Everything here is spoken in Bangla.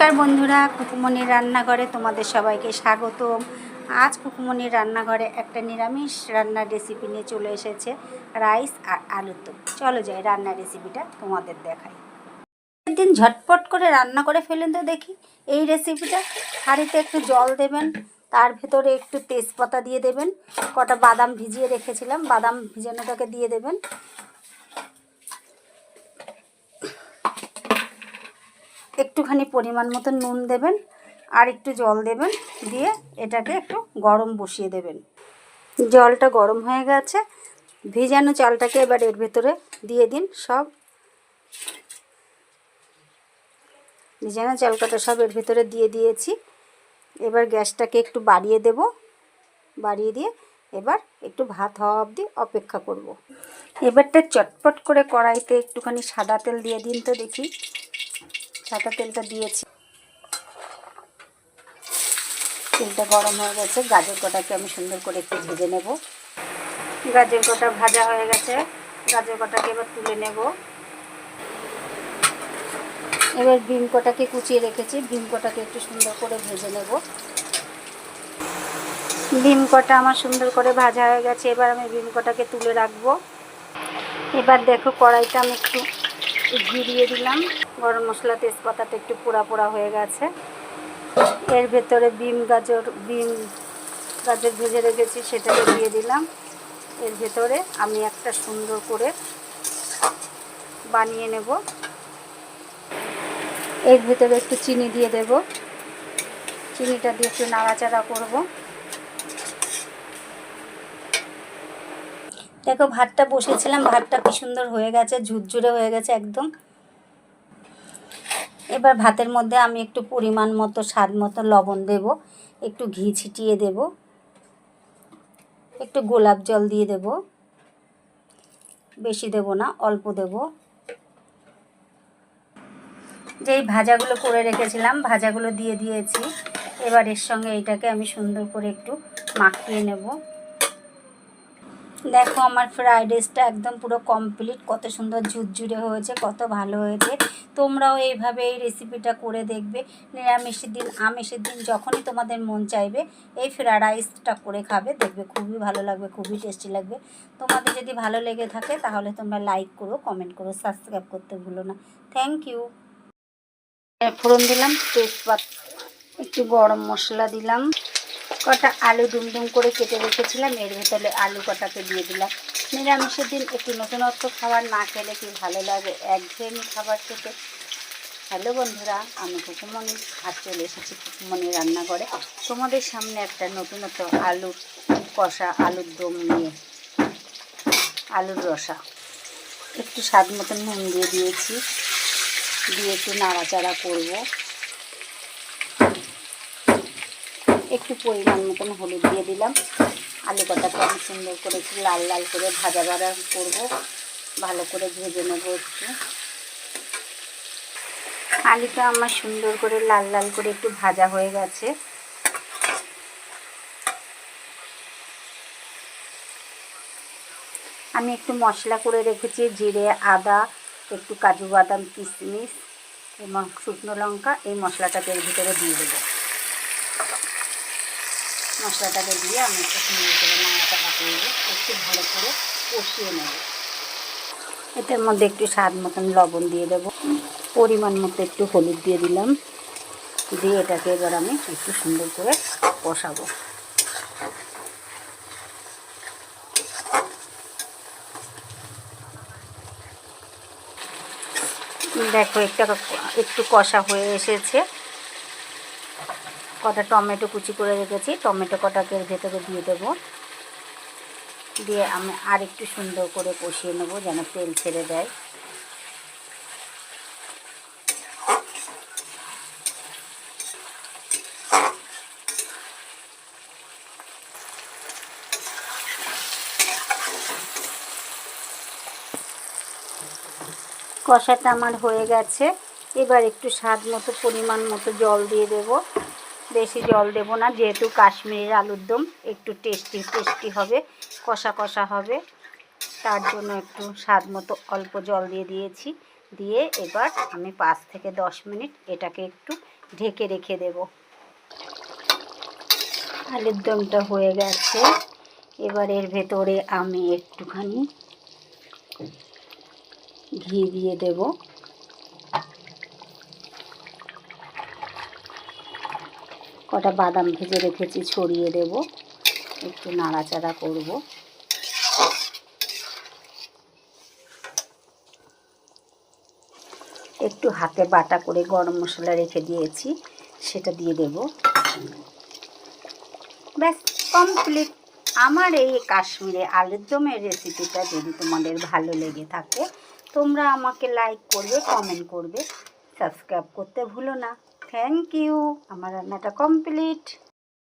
নমস্কার বন্ধুরা, কুকুমনির রান্নাঘরে তোমাদের সবাইকে স্বাগতম। আজ কুকুমনির রান্নাঘরে একটা নিরামিষ রান্নার রেসিপি নিয়ে চলে এসেছে রাইস আর আলুর দম। চলো যাই রান্নার রেসিপিটা তোমাদের দেখাই। একদিন ঝটপট করে রান্না করে ফেলেন তো দেখি, এই রেসিপিটা হাঁড়িতে একটু জল দেবেন, তার ভেতরে একটু তেজপাতা দিয়ে দেবেন, কটা বাদাম ভিজিয়ে রেখেছিলাম, বাদাম ভিজানোটাকে দিয়ে দেবেন। একটুখানি পরিমাণ মতো নুন দেবেন আর একটু জল দেবেন দিয়ে এটাকে একটু গরম বসিয়ে দেবেন। জলটা গরম হয়ে গেছে। ভিজানো চালটাকে এবার এর ভেতরে দিয়ে দিন সব। ভিজানো চালকাটা সব এর ভেতরে দিয়ে দিয়েছি। এবার গ্যাসটাকে একটু বাড়িয়ে দেব। বাড়িয়ে দিয়ে এবার একটু ভাত হওয়া অবধি অপেক্ষা করব। এবারটা চটপট করে কড়াইতে একটুখানি সাদা তেল দিয়ে দিন তো দেখি। সাদা তেলটা দিয়েছি। তেলটা গরম হয়ে গেছে। গাজর কটাকে আমি সুন্দর করে একটু ভেজে নেব। গাজর কটা ভাজা হয়ে গেছে। গাজর কটাকে এবার তুলে নেব। এবার বিম কটাকে কুচিয়ে রেখেছি। বিম কটাকে একটু সুন্দর করে ভেজে নেব। বিম কটা আমার সুন্দর করে ভাজা হয়ে গেছে। এবার আমি বিম কটাকে তুলে রাখব। এবার দেখো কড়াইটা আমি একটু ঘি দিয়ে দিলাম। গরম মশলা, তেজপাতাটা একটু পোড়া পোড়া হয়ে গেছে। এর ভেতরে বিম গাজর বিম গাজর ভেজে রেখেছি, সেটাকে দিয়ে দিলাম। এর ভেতরে আমি একটা সুন্দর করে বানিয়ে নেব। এর ভেতরে একটু চিনি দিয়ে দেব। চিনিটা দিয়ে একটু নাড়াচাড়া করব। দেখো, ভাতটা বসেছিলাম, ভাতটা কি সুন্দর হয়ে গেছে, ঝুরঝুরে হয়ে গেছে একদম। এবার ভাতের মধ্যে আমি একটু পরিমাণ মতো, স্বাদ মতো লবণ দেব, একটু ঘি ছিটিয়ে দেব, একটু গোলাপ জল দিয়ে দেব, বেশি দেব না, অল্প দেব। যেই ভাজাগুলো করে রেখেছিলাম, ভাজাগুলো দিয়ে দিয়েছি। এবার এর সঙ্গে এটাকে আমি সুন্দর করে একটু মাখিয়ে নেব। দেখো আমার ফ্রাইড রাইসটা একদম পুরো কমপ্লিট কত সুন্দর ঝুরঝুরে হয়েছে, কত ভালো হয়েছে। তোমরাও এইভাবে এই রেসিপিটা করে দেখবে। নিরামিষের দিন, আমিষের দিন যখনই তোমাদের মন চাইবে, এই ফ্রাইড রাইসটা করে খাবে, দেখবে খুবই ভালো লাগবে, খুবই টেস্টি লাগবে। তোমাদের যদি ভালো লেগে থাকে, তাহলে তোমরা লাইক করো কমেন্ট করো সাবস্ক্রাইব করতে ভুলো না। থ্যাংক ইউ ফোড়ন দিলাম, তেজপাত, একটু গরম মশলা দিলাম। কটা আলু ডুমডুম করে কেটে রেখেছিলাম, এর ভেতরে আলু কটাকে দিয়ে দিলাম। নিরামিষের দিন একটু নতুনত্ব খাবার না খেলে কি ভালো লাগে? একঘেয়েমি খাবার খেতে। হ্যালো বন্ধুরা, আমি কুকুমণি আর চলে এসেছি কুকুমণি রান্নাঘরে। তোমাদের সামনে একটা নতুনত্ব আলুর কষা, আলুর দম নিয়ে। আলুর রসা। একটু স্বাদ মতন নুন দিয়ে দিয়েছি। দিয়ে একটু নাড়াচাড়া করব। একটু পরিমাণ মতন হলুদ দিয়ে দিলাম। আলু কটাকে আমি সুন্দর করে একটু লাল লাল করে ভাজা ভাজা করব। ভালো করে ভেজে নেব একটু। আলুটা আমার সুন্দর করে লাল লাল করে একটু ভাজা হয়ে গেছে। আমি একটু মশলা করে রেখেছি, জিরে, আদা, একটু কাজু বাদাম কিশমিশ এবং শুকনো লঙ্কা, এই মশলাটাকে এর ভিতরে দিয়ে দেবো। মশলাটাকে দিয়ে আমি একটু সুন্দর করে নাড়াচাড়া করব একটু ভালো করে কষিয়ে নেব। এটার মধ্যে একটু স্বাদ মতন লবণ দিয়ে দেব। পরিমাণ মতো একটু হলুদ দিয়ে দিলাম। দিয়ে এটাকে এবার আমি একটু সুন্দর করে কষাবো। দেখো, একটা একটু কষা হয়ে এসেছে। কটা টমেটো কুচি করে রেখেছি, টমেটো কটাকে ভেতরে দিয়ে দেবো। দিয়ে আমি আর একটু সুন্দর করে কষিয়ে নেব যেন তেল ছেড়ে দেয় কষাটা আমার হয়ে গেছে। এবার একটু স্বাদ মতো, পরিমাণ মতো জল দিয়ে দেবো। বেশি জল দেব না, যেহেতু কাশ্মীরের আলুর দম একটু টেস্টি টেস্টি হবে, কষা কষা হবে। তার জন্য একটু স্বাদ মতো অল্প জল দিয়ে দিয়েছি। দিয়ে এবার আমি পাঁচ থেকে দশ মিনিট এটাকে একটু ঢেকে রেখে দেব। আলুর দমটা হয়ে গেছে। এবার এর ভেতরে আমি একটুখানি ঘি দিয়ে দেব। কটা বাদাম ভেজে রেখেছি, ছড়িয়ে দেব। একটু নাড়াচাড়া করব। একটু হাতে বাটা করে গরম মশলা রেখে দিয়েছি, সেটা দিয়ে দেব। ব্যাস কমপ্লিট আমার এই কাশ্মীরে আলুর দমের রেসিপিটা যদি তোমাদের ভালো লেগে থাকে, তোমরা আমাকে লাইক করবে কমেন্ট করবে সাবস্ক্রাইব করতে ভুলো না। থ্যাংক ইউ আমার রান্নাটা কমপ্লিট